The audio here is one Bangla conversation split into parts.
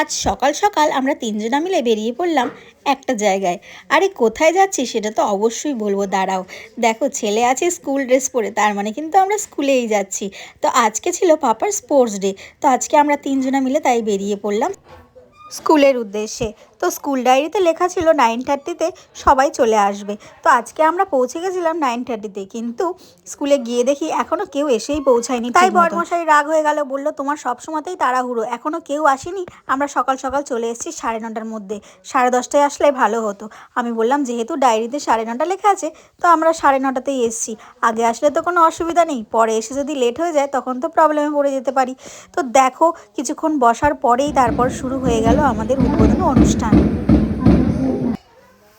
আজ সকাল সকাল আমরা তিনজনা মিলে বেরিয়ে পড়লাম একটা জায়গায়। আরে কোথায় যাচ্ছি সেটা তো অবশ্যই বলব, দাঁড়াও। দেখো, ছেলে আছে স্কুল ড্রেস পরে, তার মানে কিন্তু আমরা স্কুলেই যাচ্ছি। তো আজকে ছিল পাপার স্পোর্টস ডে তো আজকে আমরা তিনজনা মিলে তাই বেরিয়ে পড়লাম স্কুলের উদ্দেশ্যে। তো স্কুল ডায়েরিতে লেখা ছিল নাইন থার্টিতে সবাই চলে আসবে। তো আজকে আমরা পৌঁছে গেছিলাম নাইন থার্টিতে কিন্তু স্কুলে গিয়ে দেখি এখনও কেউ এসেই পৌঁছায়নি। তাই বরমশাই রাগ হয়ে গেল বলল তোমার সব সময়তেই তাড়াহুড়ো। এখনও কেউ আসেনি? আমরা সকাল সকাল চলে এসেছি সাড়ে নটার মধ্যে। সাড়ে দশটায় আসলে ভালো হতো। আমি বললাম যেহেতু ডায়েরিতে সাড়ে নটা লেখা আছে তো আমরা সাড়ে নটাতেই এসেছি। আগে আসলে তো কোনো অসুবিধা নেই। পরে এসে যদি লেট হয়ে যায় তখন তো প্রবলেমে পড়ে যেতে পারি। তো দেখো কিছুক্ষণ বসার পরেই তারপর শুরু হয়ে গেল আমাদের উদ্বোধন অনুষ্ঠান।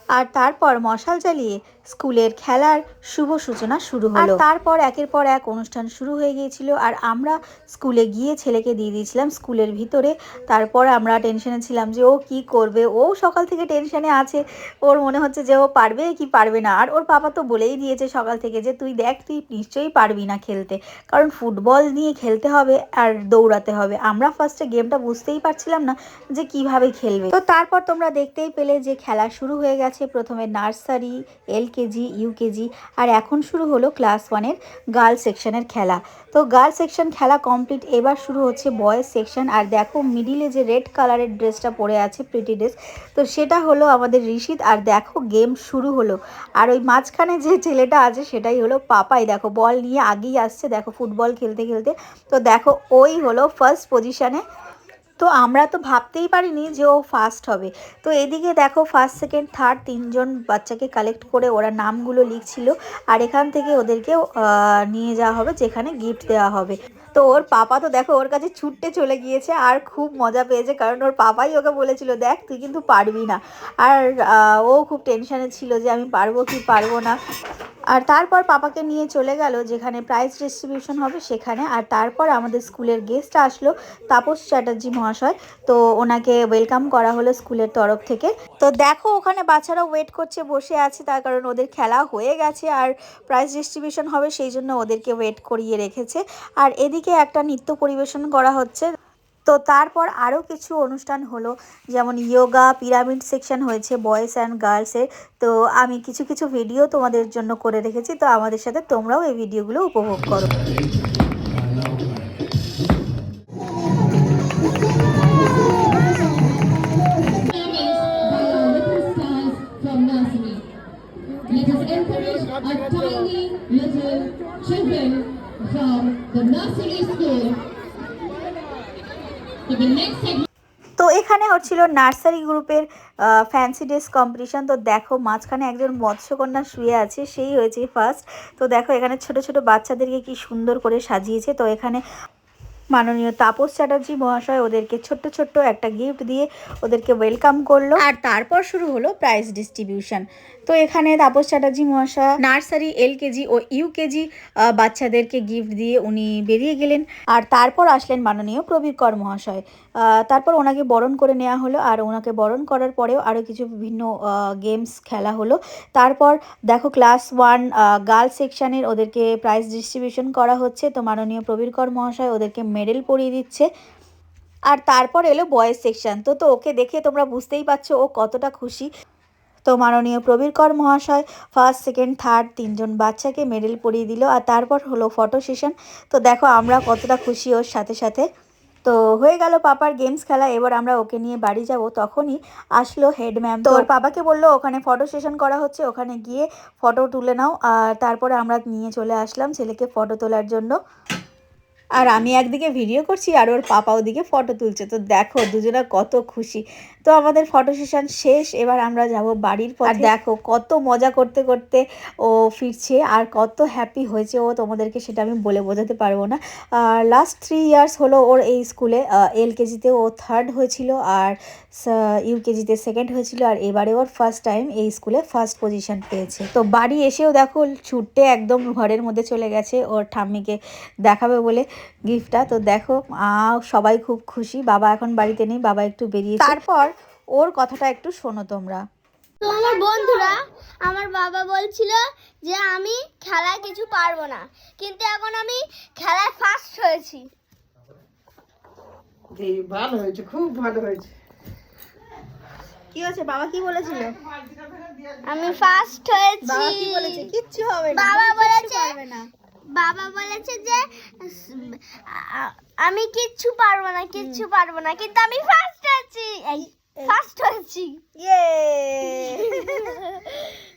আর তারপর মশাল জ্বালিয়ে স্কুলের খেলার শুভ সূচনা শুরু হলো। আর তারপর একের পর এক অনুষ্ঠান শুরু হয়ে গিয়েছিল আর আমরা স্কুলে গিয়ে ছেলেকে দিয়ে দিয়েছিলাম স্কুলের ভিতরে। তারপর আমরা টেনশনে ছিলাম যে ও কি করবে? ও সকাল থেকে টেনশনে আছে। ওর মনে হচ্ছে যে ও পারবে কি পারবে না। আর ওর বাবা তো বলেই দিয়েছে সকাল থেকে যে তুই দেখ তুই নিশ্চয়ই পারবি না খেলতে। কারণ ফুটবল নিয়ে খেলতে হবে আর দৌড়াতে হবে। আমরা ফার্স্টে গেমটা বুঝতেই পারছিলাম না যে কীভাবে খেলবে। তো তারপর তোমরা দেখতেই পেলে যে খেলা শুরু হয়ে গেছে। প্রথমে নার্সারি এলকেজি ইউকেজি আর এখন শুরু হলো ক্লাস ওয়ানের গার্লস সেকশনের খেলা। তো গার্লস সেকশন খেলা কমপ্লিট, এবার শুরু হচ্ছে বয়েজ সেকশন। আর দেখো মিডিলে যে রেড কালারের ড্রেসটা পরে আছে প্রিটি ড্রেস, তো সেটা হলো আমাদের ঋষিত। আর দেখো গেম শুরু হলো। আর ওই মাঝখানে যে ছেলেটা আছে সেটাই হলো পাপাই। দেখো বল নিয়ে আগেই আসছে, দেখো ফুটবল খেলতে খেলতে। তো দেখো ওই হলো ফার্স্ট পজিশনে তো আমরা তো ভাবতেই পারিনি যে ও ফার্স্ট হবে। তো এদিকে দেখো ফার্স্ট সেকেন্ড থার্ড তিনজন বাচ্চাকে কালেক্ট করে ওরা নামগুলো লিখছিল আর এখান থেকে ওদেরকে নিয়ে যাওয়া হবে যেখানে গিফট দেওয়া হবে। তো ওর পাপা তো দেখো ওর কাছে ছুটতে চলে গিয়েছে আর খুব মজা পেয়েছে কারণ ওর পাপাই ওকে বলেছিল, দেখ, তুই কিন্তু পারবি না। আর ও খুব টেনশানে ছিল যে আমি পারব কি পারব না। আর তারপর পাপাকে নিয়ে চলে গেল, যেখানে প্রাইজ ডিস্ট্রিবিউশন হবে সেখানে। আর তারপর আমাদের স্কুলের গেস্ট আসলো তাপস চ্যাটার্জি মহাশয়। তো ওনাকে ওয়েলকাম করা হলো স্কুলের তরফ থেকে। তো দেখো, ওখানে বাচ্চারা ওয়েট করছে, বসে আছে, তার কারণ ওদের খেলা হয়ে গেছে আর প্রাইজ ডিস্ট্রিবিউশন হবে, সেই জন্য ওদেরকে ওয়েট করিয়ে রেখেছে। আর এদিকে একটা নৃত্য পরিবেশন করা হচ্ছে। তো তারপর আরও কিছু অনুষ্ঠান হলো, যেমন ইয়োগা, পিরামিড সেকশন হয়েছে বয়েজ অ্যান্ড গার্লসের। তো আমি কিছু কিছু ভিডিও তোমাদের জন্য করে রেখেছি, তো আমাদের সাথে তোমরাও এই ভিডিওগুলো উপভোগ করো। Our tiny little children from the nursery school. তো এখানে হচ্ছিল নার্সারি গ্রুপের ফ্যান্সি ড্রেস কম্পিটিশন তো দেখো মাঝখানে একজন মৎস্যকন্যা শুয়ে আছে, সেই হয়েছে ফার্স্ট তো দেখো এখানে ছোট ছোট বাচ্চাদেরকে কি সুন্দর করে সাজিয়েছে। তো এখানে মাননীয় তাপস চ্যাটার্জি মহাশয় ওদেরকে ছোট্ট ছোট্ট একটা গিফট দিয়ে ওদেরকে ওয়েলকাম করল। আর তারপর শুরু হলো প্রাইজ ডিস্ট্রিবিউশন তো এখানে তাপস চ্যাটার্জি মহাশয় নার্সারি এলকেজি ও ইউকেজি বাচ্চাদেরকে গিফট দিয়ে উনি বেরিয়ে গেলেন। আর তারপর আসলেন মাননীয় প্রবীর কর মহাশয় তারপর ওনাকে বরণ করে নেওয়া হলো আর ওনাকে বরণ করার পরেও আরও কিছু বিভিন্ন গেমস খেলা হলো। তারপর দেখো ক্লাস ওয়ান গার্লস সেকশনের ওদেরকে প্রাইজ ডিস্ট্রিবিউশন করা হচ্ছে। তো মাননীয় প্রবীর কর মহাশয় ওদেরকে মেডেল পরিয়ে দিচ্ছে। আর তারপর এলো বয়েজ সেকশন। তো তো ওকে দেখে তোমরা বুঝতেই পারছ ও কতটা খুশি। তো মাননীয় প্রবীর কর মহাশয় ফার্স্ট সেকেন্ড থার্ড তিনজন বাচ্চাকে মেডেল পরিয়ে দিল আর তারপর হলো ফটো সেশন তো দেখো আমরা কতটা খুশি ওর সাথে সাথে। তো হয়ে গেল পাপার গেমস খেলা এবার আমরা ওকে নিয়ে বাড়ি যাব। তখনই আসলো হেড ম্যাম তো ওর বাবাকে বলল ওখানে ফটো সেশন করা হচ্ছে ওখানে গিয়ে ফটো তুলে নাও। আর তারপরে আমরা নিয়ে চলে আসলাম ছেলেকে ফটো তোলার জন্য। আর আমি একদিকে ভিডিও করছি আর ওর পাপা ওদিকে ফটো তুলছে। তো দেখো দুজনে কত খুশি। তো আমাদের ফটো সেশন শেষ এবার আমরা যাব বাড়ির পর দেখো কত মজা করতে করতে ও ফিরছে আর কত হ্যাপি হয়েছে ও। তোমাদেরকে সেটা আমি বলে বোঝাতে পারব না। আর লাস্ট থ্রি ইয়ার্স হলো ওর এই স্কুলে এলকেজিতে ও থার্ড হয়েছিল আর ইউকেজিতে সেকেন্ড হয়েছিল আর এবারে ওর ফার্স্ট টাইম এই স্কুলে ফার্স্ট পজিশন পেয়েছে। তো বাড়ি এসেও দেখো ছুটতে একদম ঘরের মধ্যে চলে গেছে। ওর ঠাম্মিকে দেখাবে বলে গিফটটা। তো দেখো সবাই খুব খুশি। বাবা এখন বাড়িতে নেই বাবা একটু বেরিয়েছে। তারপর? ওর কথাটা একটু শোনো তোমরা। তো আমার বন্ধুরা আমার বাবা বলছিল যে আমি খেলায় কিছু পারব না। কিন্তু এখন আমি খেলায় ফার্স্ট হয়েছি। ভালো হয়েছে খুব ভালো হয়েছে। কি হয়েছে? বাবা কি বলেছিল? আমি ফার্স্ট হয়েছি। বাবা কি বলেছে? কিচ্ছু হবে না বাবা বলেছে- বাবা বলেছে যে আমি কিচ্ছু পারব না কিচ্ছু পারব না কিন্তু আমি ফার্স্ট আছি। ফার্স্ট আছি। ইয়ে